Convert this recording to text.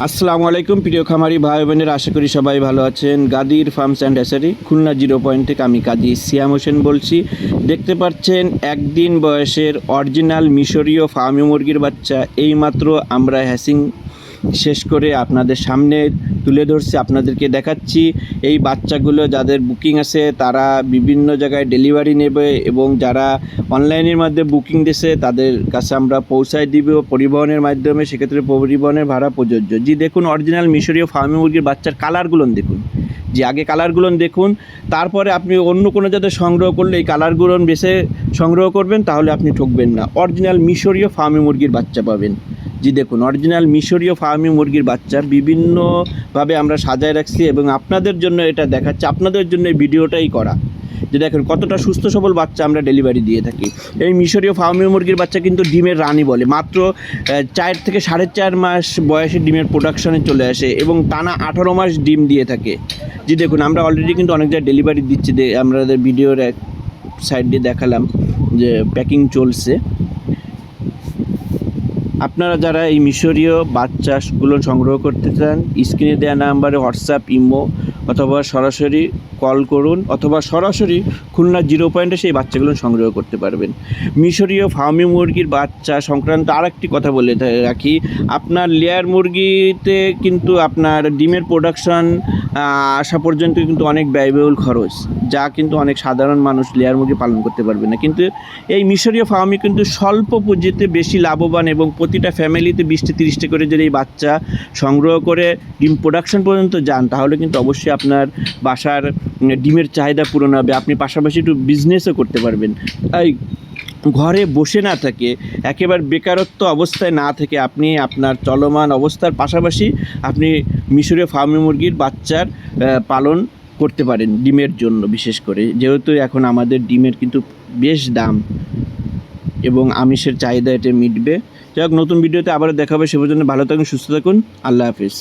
আসসালামু আলাইকুম, প্রিয় খামারি ভাই বোনের, আশা করি সবাই ভালো আছেন। গাদির ফার্মস অ্যান্ড অ্যাসারি খুলনা জিরো পয়েন্ট থেকে আমি কাজী সিয়াম হোসেন বলছি। দেখতে পাচ্ছেন, একদিন বয়সের অরিজিনাল মিশরীয় ফার্মি মুরগির বাচ্চা, এইমাত্র আমরা হ্যাসিং শেষ করে আপনাদের সামনে তুলে ধরছি, আপনাদেরকে দেখাচ্ছি। এই বাচ্চাগুলো যাদের বুকিং আছে, তারা বিভিন্ন জায়গায় ডেলিভারি নেবে এবং যারা অনলাইনের মাধ্যমে বুকিং দিছে তাদের কাছে আমরা পৌঁছায় দিব পরিবহনের মাধ্যমে, সেক্ষেত্রে পরিবহনের ভাড়া প্রযোজ্য। জি, দেখুন অরিজিনাল মিশরীয় ফার্মি মুরগির বাচ্চার কালারগুলো দেখুন। যে আগে কালারগুলো দেখুন, তারপরে আপনি অন্য কোনো যাতে সংগ্রহ করলে এই কালারগুলো বেছে সংগ্রহ করবেন, তাহলে আপনি ঠকবেন না। অরিজিনাল মিশরীয় ফার্মি মুরগির বাচ্চা পাবেন। জি, দেখুন অরিজিনাল মিশরীয় ফার্মি মুরগির বাচ্চা বিভিন্নভাবে আমরা সাজায় রাখছি এবং আপনাদের জন্য এটা দেখাচ্ছি, আপনাদের জন্য এই ভিডিওটাই করা। যে দেখেন, কতটা সুস্থ সবল বাচ্চা আমরা ডেলিভারি দিয়ে থাকি। এই মিশরীয় ফার্মি মুরগির বাচ্চা কিন্তু ডিমের রানী বলে, মাত্র চার থেকে সাড়ে চার মাস বয়সে ডিমের প্রোডাকশনে চলে আসে এবং টানা আঠারো মাস ডিম দিয়ে থাকে। জি, দেখুন, আমরা অলরেডি কিন্তু অনেক জায়গায় ডেলিভারি দিচ্ছি আমাদের ভিডিওর এক সাইড দিয়ে দেখালাম যে প্যাকিং চলছে। আপনারা যারা এই মিশরীয় বাচ্চাগুলো সংগ্রহ করতে চান স্ক্রিনে দেওয়া নাম্বারে হোয়াটসঅ্যাপ ইমো অথবা সরাসরি কল করুন অথবা সরাসরি খুলনা জিরো পয়েন্টে সেই বাচ্চাগুলো সংগ্রহ করতে পারবেন। মিশরীয় ফার্মি মুরগির বাচ্চা সংক্রান্ত আর একটি কথা বলে রাখি। আপনার লেয়ার মুরগিতে কিন্তু আপনার ডিমের প্রোডাকশন আসা পর্যন্ত কিন্তু অনেক ব্যয়বহুল খরচ, যা কিন্তু অনেক সাধারণ মানুষ লেয়ার মুরগি পালন করতে পারবে না। কিন্তু এই মিশরীয় ফার্মে কিন্তু স্বল্প পুঁজিতে বেশি লাভবান এবং প্রতিটা ফ্যামিলিতে বিশটি তিরিশটি করে যদি এই বাচ্চা সংগ্রহ করে ডিম প্রোডাকশন পর্যন্ত যান, তাহলে কিন্তু অবশ্যই আপনার বাসার ডিমের চাহিদা পূরণ হবে, আপনি পাশাপাশি একটু বিজনেসও করতে পারবেন। তাই ঘরে বসে না থাকে, একেবারে বেকারত্ব অবস্থায় না থেকে আপনি আপনার চলমান অবস্থার পাশাপাশি আপনি মিশরে ফার্মি মুরগির বাচ্চার পালন করতে পারেন ডিমের জন্য বিশেষ করে। যেহেতু এখন আমাদের ডিমের কিন্তু বেশ দাম এবং আমিষের চাহিদা এটা মিটবে। যাই হোক, নতুন ভিডিওতে আবারও দেখা হবে সে পর্যন্ত ভালো থাকুন, সুস্থ থাকুন, আল্লাহ হাফিজ।